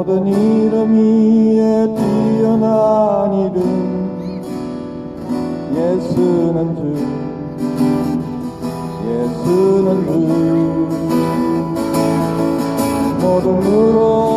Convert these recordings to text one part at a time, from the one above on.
모든 이름 위에 뛰어난 이름 예수는 주 예수는 주. 모든 무릎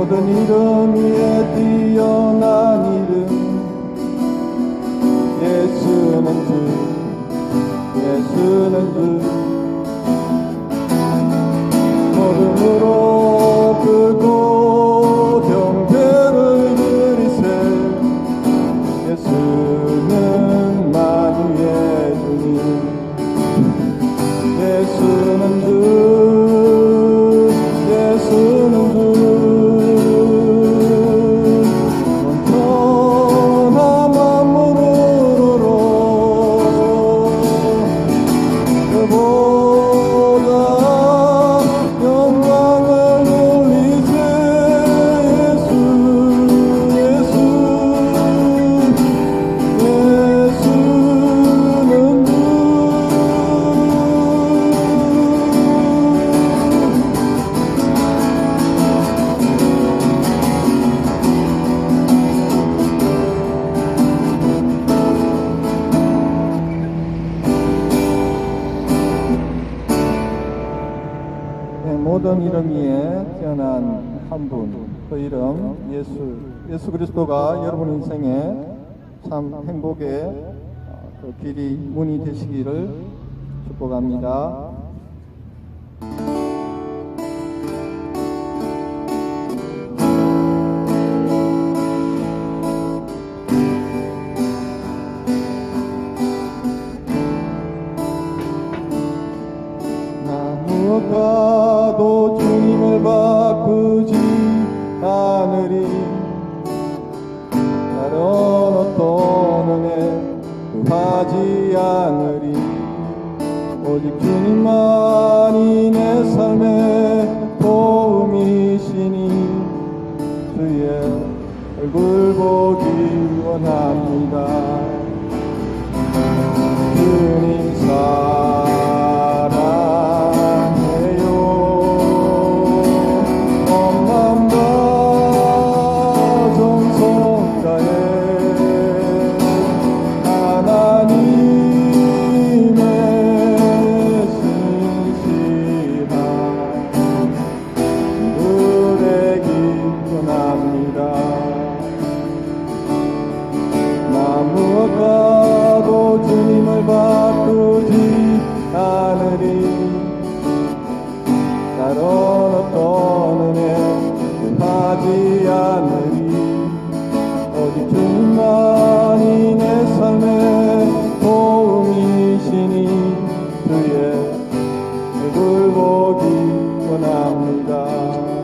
모든 이름 위에 뛰어난 이름. 예수는 주 예수는 주. 모든 무릎 그 위에 태어난 한 분, 그 이름 예수, 예수 그리스도가 여러분 인생에 참 행복의 어, 그 길이 문이 되시기를 축복합니다. 하지 않으리 오직 주님만 돌보기 원합니다.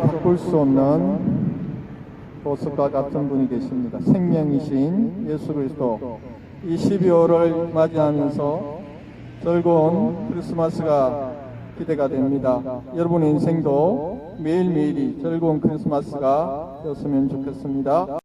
바꿀 수 없는 보석과 같은 분이 계십니다. 생명이신 예수 그리스도. 이 12월을 맞이하면서 즐거운 크리스마스가 기대가 됩니다. 여러분 인생도 매일매일이 즐거운 크리스마스가 되었으면 좋겠습니다.